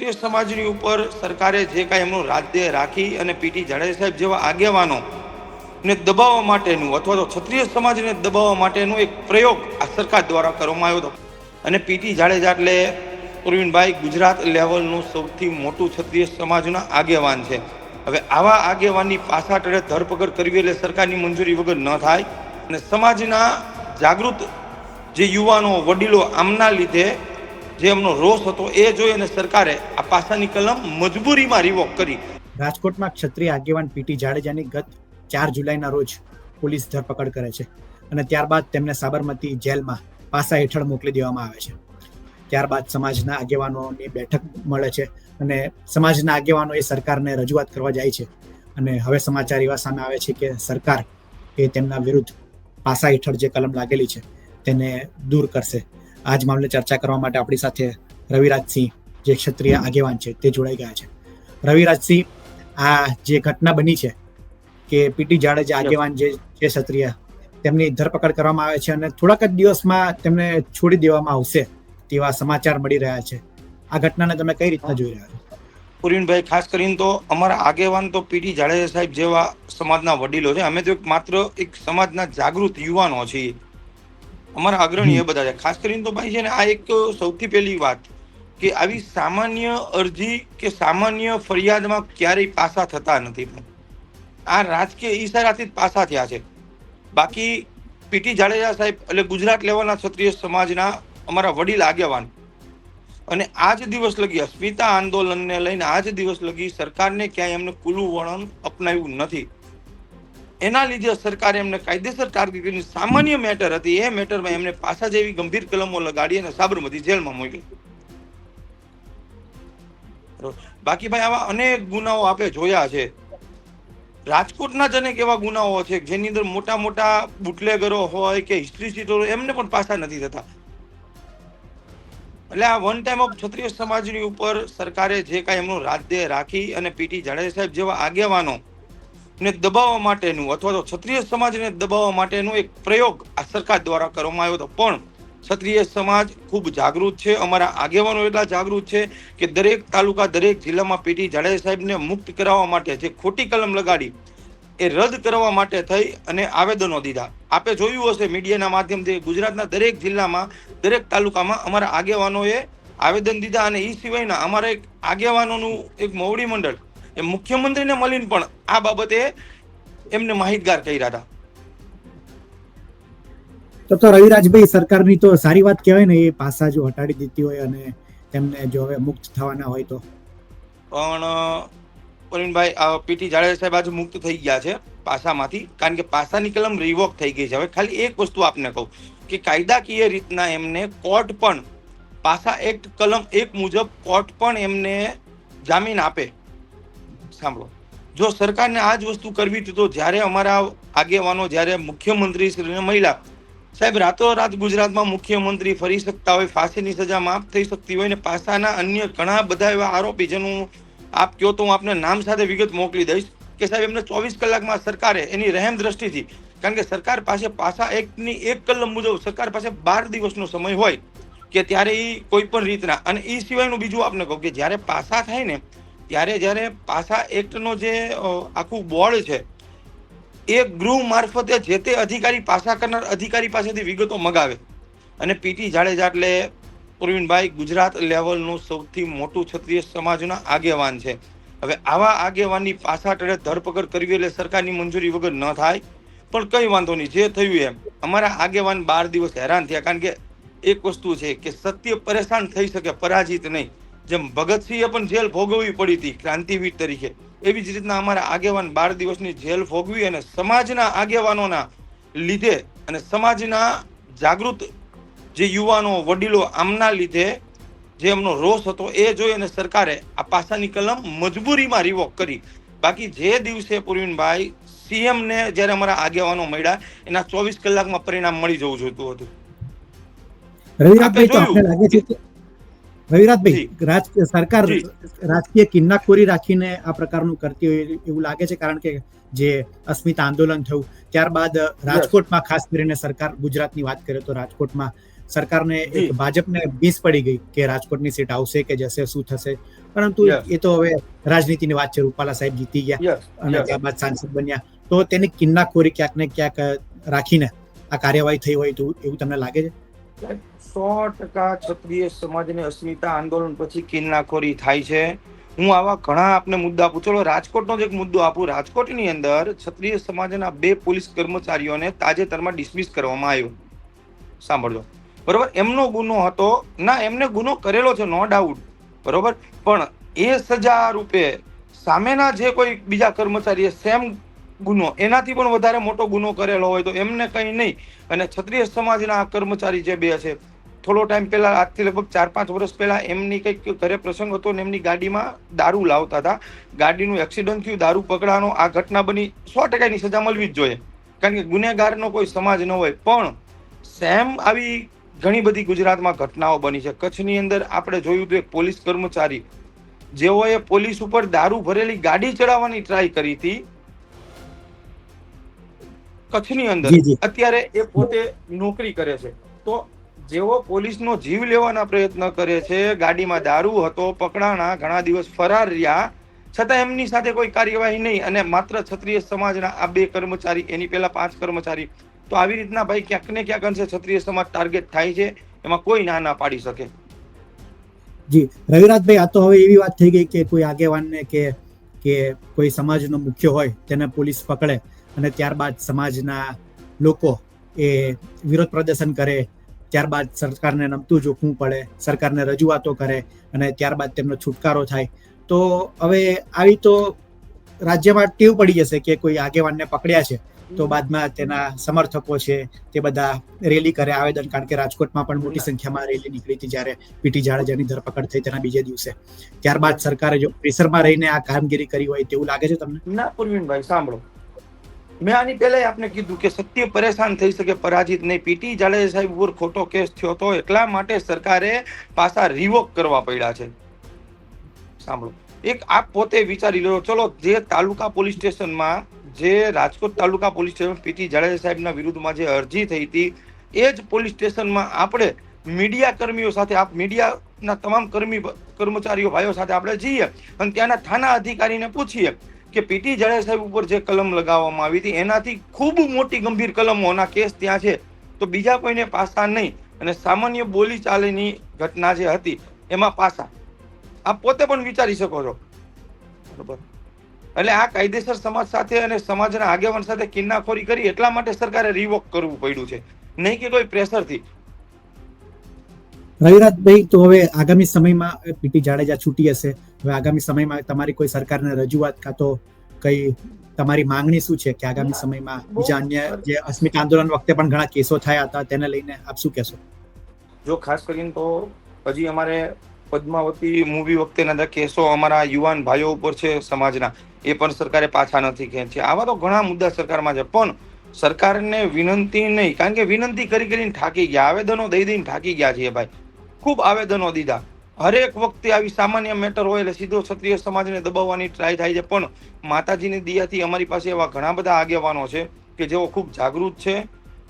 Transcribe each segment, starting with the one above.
ક્ષત્રિય સમાજની ઉપર સરકારે જે કાંઈ એમનું રાજ્ય રાખી અને પીટી જાડેજા સાહેબ જેવા આગેવાનો ને દબાવવા માટેનું અથવા તો ક્ષત્રિય સમાજને દબાવવા માટેનો એક પ્રયોગ આ સરકાર દ્વારા કરવામાં આવ્યો હતો. અને પીટી જાડેજા એટલે પ્રવીણભાઈ ગુજરાત લેવલનું સૌથી મોટું ક્ષત્રિય સમાજના આગેવાન છે. હવે આવા આગેવાનની પાછાટડે ધરપકડ કરવી એટલે સરકારની મંજૂરી વગર ન થાય. અને સમાજના જાગૃત જે યુવાનો, વડીલો, આમના લીધે જે એમનો રોષ હતો એ જોઈ અને સરકારે આ પાસાની કલમ મજબૂરીમાં રિવોક કરી. રાજકોટમાં ક્ષત્રિય આગેવાન પીટી જાડેજાની ગત ચાર જુલાઈના રોજ પોલીસ ધરપકડ કરે છે અને ત્યારબાદ તેમને સાબરમતી જેલમાં પાસા હેઠળ મોકલી દેવામાં આવે છે. ત્યારબાદ સમાજના આગેવાનોની બેઠક મળે છે અને સમાજના આગેવાનો એ સરકારને રજૂઆત કરવા જાય છે. અને હવે સમાચાર એવા સામે આવે છે કે સરકાર એ તેમના વિરુદ્ધ પાસા હેઠળ જે કલમ લાગેલી છે તેને દૂર કરશે. આ જ મામલે ચર્ચા કરવા માટે આપણી સાથે રવિરાજસિંહ જે ક્ષત્રિય આગેવાન છે તે જોડાઈ ગયા છે. રવિરાજસિંહ આ જે ઘટના બની છે કે પીટી જાડેજા આગેવાન જે છે ક્ષત્રિય તેમની ધરપકડ કરવામાં આવે છે અને થોડાક જ દિવસમાં તેમને છોડી દેવામાં આવશે તેવા સમાચાર મળી રહ્યા છે. આ ઘટનાને તમે કઈ રીતના જોઈ રહ્યા છો? પુરીનભાઈ ખાસ કરીને તો અમારા આગેવાન તો પીટી જાડેજા સાહેબ જેવા સમાજના વડીલો છે. અમે તો એક માત્ર એક સમાજના જાગૃત યુવાનો છીએ. અમારા અગ્રણી એ બધા છે ખાસ કરીને તો ભાઈ છે ને આ એક સૌથી પહેલી વાત કે આવી સામાન્ય અરજી કે સામાન્ય ફરિયાદમાં ક્યારેય પાસા થતા નથી આ રાજકીય ઈશારાથી જ પાસા થયા છે. બાકી પીટી જાડેજા સાહેબ એટલે ગુજરાત લેવલના ક્ષત્રિય સમાજના અમારા વડીલ આગેવાન. અને આ જ દિવસ લગી અસ્મિતા આંદોલનને લઈને આ જ દિવસ લગી સરકારને ક્યાંય એમને કુલું વળણ અપનાવ્યું નથી. એના લીધે સરકારે એમને કાયદેસર કારકિર્દીની સામાન્ય મેટર હતી. એ મેટરમાં એમને પાછા જેવી ગંભીર કલમો લગાડી અને સાબરમતી જેલમાં મોકલી બાકી ભાઈ આવા અનેક ગુનાઓ આપણે જોયા છે. રાજકોટના જ અનેક એવા ગુનાઓ છે જેની અંદર મોટા મોટા બુટલેગરો હોય કે હિસ્ટ્રી સીટરો એમને પણ પાછા નથી થતા. એટલે આ વન ટાઈમ ઓફ ક્ષત્રિય સમાજની ઉપર સરકારે જે કાંઈ એમનું રાજ્ય રાખી અને પીટી જાડેજા સાહેબ જેવા આગેવાનો ને દબાવવા માટેનું અથવા તો ક્ષત્રિય સમાજને દબાવવા માટેનું એક પ્રયોગ આ સરકાર દ્વારા કરવામાં આવ્યો હતો. પણ ક્ષત્રિય સમાજ ખૂબ જાગૃત છે. અમારા આગેવાનો એટલા જાગૃત છે કે દરેક તાલુકા, દરેક જિલ્લામાં પીટી જાડેજા સાહેબને મુક્ત કરાવવા માટે જે ખોટી કલમ લગાડી એ રદ કરવા માટે થઈ અને આવેદનો દીધા. આપે જોયું હશે મીડિયાના માધ્યમથી ગુજરાતના દરેક જિલ્લામાં, દરેક તાલુકામાં અમારા આગેવાનોએ આવેદન દીધા અને એ સિવાયના અમારા એક આગેવાનોનું એક મોવડી મંડળ એ મુખ્યમંત્રીને મળીને પણ આ બાબતે એમને માહિતગાર કર્યા હતા. તો તો રવિરાજભાઈ સરકારની તો સારી વાત કહેવાય ને એ પાસા જો હટાડી દીધી હોય અને તેમને જો હવે મુક્ત થવાના હોય તો. પણ પ્રવીણભાઈ પીટી જાડેજા સાહેબ આજે મુક્ત થઈ ગયા છે પાસામાંથી. કારણ કે પાસાની કલમ રિવોક થઈ ગઈ છે. હવે ખાલી એક વસ્તુ આપને કહું કે કાયદાકીય રીતના એમને કોર્ટ પણ પાસા એક્ટ કલમ એક મુજબ કોર્ટ પણ એમને જામીન આપે. સાંભળો. જો સરકારને આ જ વસ્તુ કરવી હતી તો જ્યારે અમારા આગેવાનો, જ્યારે મુખ્યમંત્રી શ્રીને મહિલા સાહેબ, રાતોરાત ગુજરાતમાં મુખ્યમંત્રી ફરી શકતા હોય, ફાંસીની સજા માફ થઈ શકતી હોય ને પાસાના અન્ય ઘણા બધા એવા આરોપી જેનું આપ કહો તો હું આપને નામ સાથે વિગત મોકલી દઈશ કે સાહેબ, એમને ચોવીસ કલાકમાં સરકારે એની રહેમ દ્રષ્ટિથી, કારણ કે સરકાર પાસે પાસા એકની એક કલમ મુજબ સરકાર પાસે બાર દિવસનો સમય હોય કે ત્યારે એ કોઈ પણ રીતના, અને એ સિવાયનું બીજું આપને કહું કે જ્યારે પાસા થાય ને ત્યારે જ્યારે પાસા એક્ટનો જે આખું બોર્ડ છે, એ ગૃહ મારફતે જે તે અધિકારી પાસા કરનાર અધિકારી પાસેથી વિગતો મગાવે. અને પીટી જાડેજા એટલે પ્રવીણભાઈ ગુજરાત લેવલનું સૌથી મોટું ક્ષત્રિય સમાજના આગેવાન છે. હવે આવા આગેવાનની પાછાટડે ધરપકડ કરવી એટલે સરકારની મંજૂરી વગર ન થાય. પણ કંઈ વાંધો નહીં, જે થયું એમ. અમારા આગેવાન બાર દિવસ હેરાન થયા, કારણ કે એક વસ્તુ છે કે સત્ય પરેશાન થઈ શકે, પરાજિત નહીં. જેમ ભગતસિંહે પણ જેલ ભોગવવી પડી હતી ક્રાંતિવીર તરીકે. એવી જ રીતના અમારા આગેવાન બાર દિવસની જેલ ભોગવી અને સમાજના આગેવાનોના લીધે અને સમાજના જાગૃત જે યુવાનો વડીલો આમના લીધે જે એમનો રોષ હતો એ જોઈ અને સરકારે આ પાસાની કલમ મજબૂરીમાં રિવોક કરી. બાકી જે દિવસે પુરવીનભાઈ સીએમને જ્યારે અમારા આગેવાનો મળ્યા એના ચોવીસ કલાકમાં પરિણામ મળી જવું જોઈતું હતું. રવિરાજભાઈ તો લાગે છે કે રવિરાજભાઈ રાજકીય સરકાર રાજકીય કિન્નાખોરી રાખીને આ પ્રકારનું કરતી હોય એવું લાગે છે કારણ કે જે અસ્મિતા આંદોલન થયું ત્યારબાદ રાજકોટમાં ખાસ કરીને સરકાર ગુજરાતની વાત કરીએ તો રાજકોટમાં સરકારને ભાજપને બીસ પડી ગઈ કે રાજકોટની સીટ આવશે કે જશે શું થશે. પરંતુ એ તો હવે રાજનીતિની વાત છે રૂપાલા સાહેબ જીતી ગયા અને ત્યારબાદ સાંસદ બન્યા. તો તેની કિન્નાખોરી ક્યાંક ને ક્યાંક રાખીને આ કાર્યવાહી થઈ હોય તો એવું તમને લાગે છે? સો ટકા ક્ષત્રિય સમાજની અસ્મિતા આંદોલન પછી કિન્નાખોરી થાય છે. હું આવા ઘણા આપને મુદ્દા આપું ચલો રાજકોટનો જ એક મુદ્દો આપું. રાજકોટની અંદર ક્ષત્રિય સમાજના બે પોલીસ કર્મચારીઓને તાજેતરમાં ડિસમિસ કરવામાં આવ્યો. સાંભળજો. બરોબર? એમનો ગુનો હતો. ના, એમને ગુનો કરેલો છે, નો ડાઉટ. બરોબર? પણ એ સજા રૂપે સામેના જે કોઈ બીજા કર્મચારીએ, સેમ ગુનો, એનાથી પણ વધારે મોટો ગુનો કરેલો હોય તો એમને કંઈ નહીં. અને ક્ષત્રિય સમાજના કર્મચારી જે બે છે, થોડો ટાઈમ પહેલા, આજથી લગભગ ચાર પાંચ વર્ષ પહેલા એમની કંઈક ઘરે પ્રસંગ હતો ને એમની ગાડીમાં દારૂ લાવતા હતા. ગાડીનું એક્સિડન્ટ થયું, દારૂ પકડાનો આ ઘટના બની, સો ટકાની સજા મળવી જ જોઈએ. કારણ કે ગુનેગારનો કોઈ સમાજ ન હોય. પણ સેમ આવી ઘણી બધી ગુજરાતમાં ઘટનાઓ બની છે. કચ્છની અંદર આપણે જોયું તો એક પોલીસ કર્મચારી, જેઓએ પોલીસ ઉપર દારૂ ભરેલી ગાડી ચડાવવાની ટ્રાય કરી હતી. કચ્છની અંદર. અત્યારે એ પોતે નોકરી કરે છે. તો જેઓ પોલીસનો જીવ લેવાના પ્રયત્ન કરે છે ગાડીમાં દારૂ હતો પકડાણા ઘણા દિવસ ફરાર રહ્યા છતાં એમની સાથે કોઈ કાર્યવાહી નહીં અને માત્ર ક્ષત્રિય સમાજના આ બે કર્મચારી એની પહેલા પાંચ કર્મચારી. તો આવી રીતના ભાઈ ક્યાંક ને ક્યાંક અંશે ક્ષત્રિય સમાજ ટાર્ગેટ થાય છે એમાં કોઈ ના ના પાડી શકે. જી. રવિરાજભાઈ આ તો હવે એવી વાત થઈ ગઈ કે કોઈ આગેવાનને કે કે કોઈ સમાજનો મુખ્ય હોય તેને પોલીસ પકડે. અને ત્યારબાદ સમાજના લોકો એ વિરોધ પ્રદર્શન કરે, ત્યારબાદ સરકારને નમતું જોખવું પડે, સરકારને રજૂઆતો કરે અને ત્યારબાદ તેમનો છુટકારો થાય. તો હવે આવી તો રાજ્યમાં ટેવ પડી જશે કે કોઈ આગેવાનને પકડ્યા છે, તો બાદમાં તેના સમર્થકો છે તે બધા રેલી કરે, આવેદન, કારણ કે રાજકોટમાં પણ મોટી સંખ્યામાં રેલી નીકળી હતી જ્યારે પીટી જાડેજાની ધરપકડ થઈ તેના બીજે દિવસે. ત્યારબાદ સરકારે જો પ્રેશરમાં રહીને આ કામગીરી કરી હોય તેવું લાગે છે તમને? ના, પૂર્વીનભાઈ, સાંભળો. મેં આની પહેલા આપને કીધું કે સત્ય પરેશાન થઈ શકે, પરાજિત નહીં. પીટી જાડેજા સાહેબ ઉપર ખોટો કેસ થયો હતો એટલા માટે સરકારે પાછા રિવોક કરવા પડ્યા છે. સાંભળો. એક આપ પોતે વિચારી લો, ચલો, જે તાલુકા પોલીસ સ્ટેશનમાં, જે Rajkot taluka police station PT Jadeja સાહેબના વિરુદ્ધમાં જે અરજી થઈ હતી, એ જ પોલીસ સ્ટેશનમાં આપણે મીડિયા કર્મીઓ સાથે, આપ મીડિયાના તમામ કર્મી, કર્મચારીઓ ભાઈઓ સાથે આપણે જઈએ અને ત્યાંના થાના અધિકારીને પૂછીએ. કે પીટી જાડેજા સાહેબ ઉપર જે કલમ લગાવવામાં આવી હતી, એનાથી ખૂબ મોટી ગંભીર કલમોના કેસ ત્યાં છે. તો બીજા કોઈને પાસા નહીં. અને સામાન્ય બોલી ચાલીની ઘટના જે હતી, એમાં પાસા. આપ પોતે પણ વિચારી શકો છો. બરોબર. એટલે આ કાયદેસર સમાજ સાથે અને સમાજના આગેવાન સાથે કિન્નાખોરી કરી એટલા માટે સરકારે રિવોક કરવું પડ્યું છે. નહીં કે કોઈ પ્રેશરથી રવિરાજભાઈ તો હવે આગામી સમયમાં પીટી જાડેજા છૂટી હશે. હવે આગામી સમયમાં તમારી કોઈ સરકારને રજૂઆત કાં તો કઈ તમારી માંગણી શું છે કે આગામી સમયમાં બીજા અન્ય જે અસ્મિત આંદોલન વખતે પણ ઘણા કેસો થયા હતા તેને લઈને આપ શું કહેશો? જો ખાસ કરીને તો હજી અમારે પદ્માવતી મૂવી વખતેના કેસો અમારા યુવાન ભાઈઓ ઉપર છે સમાજના. એ પણ સરકારે પાછા નથી ખેંચ્યા. આવા તો ઘણા મુદ્દા સરકારમાં છે પણ સરકારને વિનંતી નહીં. કારણ કે વિનંતી કરી કરીને થાકી ગયા. આવેદનો દઈ દઈને થાકી ગયા છીએ ભાઈ. ખૂબ આવેદનો દીધા. હરેક વખતે આવી સામાન્ય મેટર હોય એટલે સીધો ક્ષત્રિય સમાજને દબાવવાની ટ્રાય થાય છે. પણ માતાજીની દિયાથી અમારી પાસે એવા ઘણા બધા આગેવાનો છે કે જેઓ ખૂબ જાગૃત છે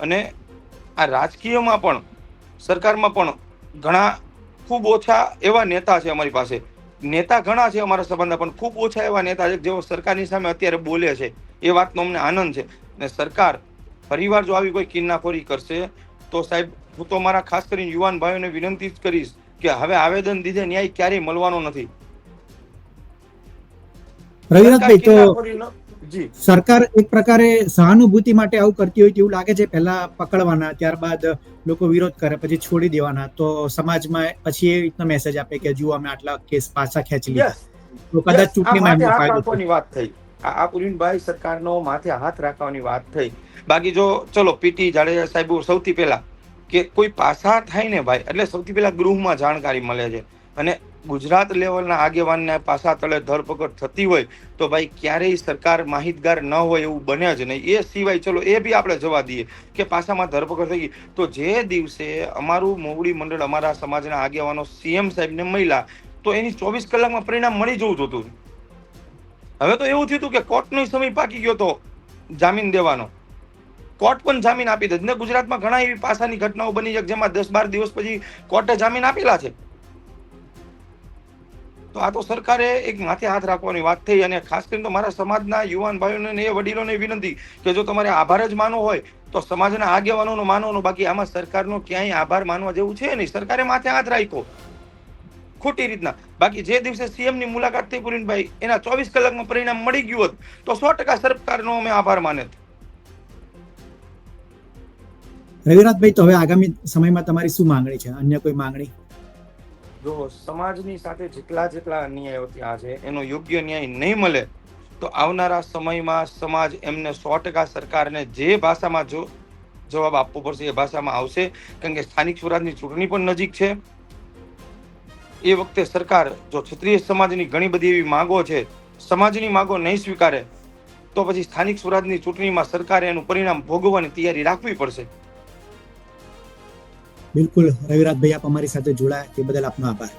અને આ રાજકીયમાં પણ, સરકારમાં પણ ઘણા ખૂબ ઓછા એવા નેતા છે અમારી પાસે. નેતા ઘણા છે અમારા સંબંધના, પણ ખૂબ ઓછા એવા નેતા છે જેઓ સરકારની સામે અત્યારે બોલે છે. એ વાતનો અમને આનંદ છે. અને સરકાર, પરિવાર જો આવી કોઈ કિન્નાખોરી કરશે તો સાહેબ હું તો મારા ખાસ કરીને યુવાન ભાઈઓને વિનંતી જ કરીશ કે હવે આવેદન દીધે ન્યાય ક્યારેય મળવાનો નથી. રવિરાજભાઈ તો સરકાર એક પ્રકારે સહાનુભૂતિ માટે આવું કરતી હોય તેવું લાગે છે પહેલા પકડવાના ત્યારબાદ લોકો વિરોધ કરે પછી છોડી દેવાના. તો સમાજમાં પછી એ રીતનો મેસેજ આપે કે જુઓ અમે આટલા કેસ પાછા ખેંચી લીધા. તો કદાચ ચૂંટણીમાં એમનો ફાયદો વાત થઈ. આ આ પુરીનભાઈ સરકારનો માથે હાથ રાખવાની વાત થઈ. બાકી જો, ચલો પીટી જાડેજા સાહેબ સૌથી પહેલા કે કોઈ પાસા થાય ને ભાઈ, એટલે સૌથી પહેલા ગૃહમાં જાણકારી મળે છે. અને ગુજરાત લેવલના આગેવાનને પાસા તળે ધરપકડ થતી હોય તો ભાઈ ક્યારેય સરકાર માહિતગાર ન હોય એવું બને જ નહીં. એ સિવાય, ચલો, એ બી આપણે જવા દઈએ કે પાસામાં ધરપકડ થઈ ગઈ. તો જે દિવસે અમારું મોવડી મંડળ અમારા સમાજના આગેવાનો સીએમ સાહેબને મળ્યા, તો એની ચોવીસ કલાકમાં પરિણામ મળી જવું જોતું હતું. હવે તો એવું થયું હતું કે કોર્ટનો સમય પાકી ગયો તો જામીન દેવાનો. કોર્ટ પણ જામીન આપી દે. ને ગુજરાતમાં ઘણા એવી પાસાની ઘટનાઓ બની છે જેમાં દસ બાર દિવસ પછી કોર્ટે જામીન આપેલા છે. તો આ તો સરકારે એક માથે હાથ રાખવાની વાત થઈ અને ખાસ કરીને તો મારા સમાજના યુવાન ભાઈઓને એ વડીલોને વિનંતી કે જો તમારે આભાર જ માનવો હોય, તો સમાજના આગેવાનોનો માનવાનો. બાકી આમાં સરકારનો ક્યાંય આભાર માનવા જેવું છે નહીં. સરકારે માથે હાથ રાખ્યો. ખોટી રીતના. બાકી જે દિવસે સીએમની મુલાકાત થઈ પુરીનભાઈ, એના ચોવીસ કલાકમાં પરિણામ મળી ગયું હોત, તો સો ટકા સરકારનો અમે આભાર માને રવિરાજભાઈ તો હવે આગામી સમયમાં તમારી શું માંગણી છે? અન્ય કોઈ માંગણી? જો સમાજની સાથે જેટલા જેટલા અન્યાયો ત્યાં છે, એનો યોગ્ય ન્યાય નહીં મળે, તો આવનારા સમયમાં સમાજ એમને સો ટકા સરકારને જે ભાષામાં જો જવાબ આપવો પડશે, એ ભાષામાં આવશે. કારણ કે સ્થાનિક સ્વરાજની ચૂંટણી પણ નજીક છે. એ વખતે સરકાર જો ક્ષત્રિય સમાજની ઘણી બધી એવી માંગો છે, સમાજની માંગો નહીં સ્વીકારે, તો પછી સ્થાનિક સ્વરાજની ચૂંટણીમાં સરકારે એનું પરિણામ ભોગવવાની તૈયારી રાખવી પડશે. બિલકુલ રવિરાજભાઈ આપ અમારી સાથે જોડાયા. તે બદલ આપનો આભાર.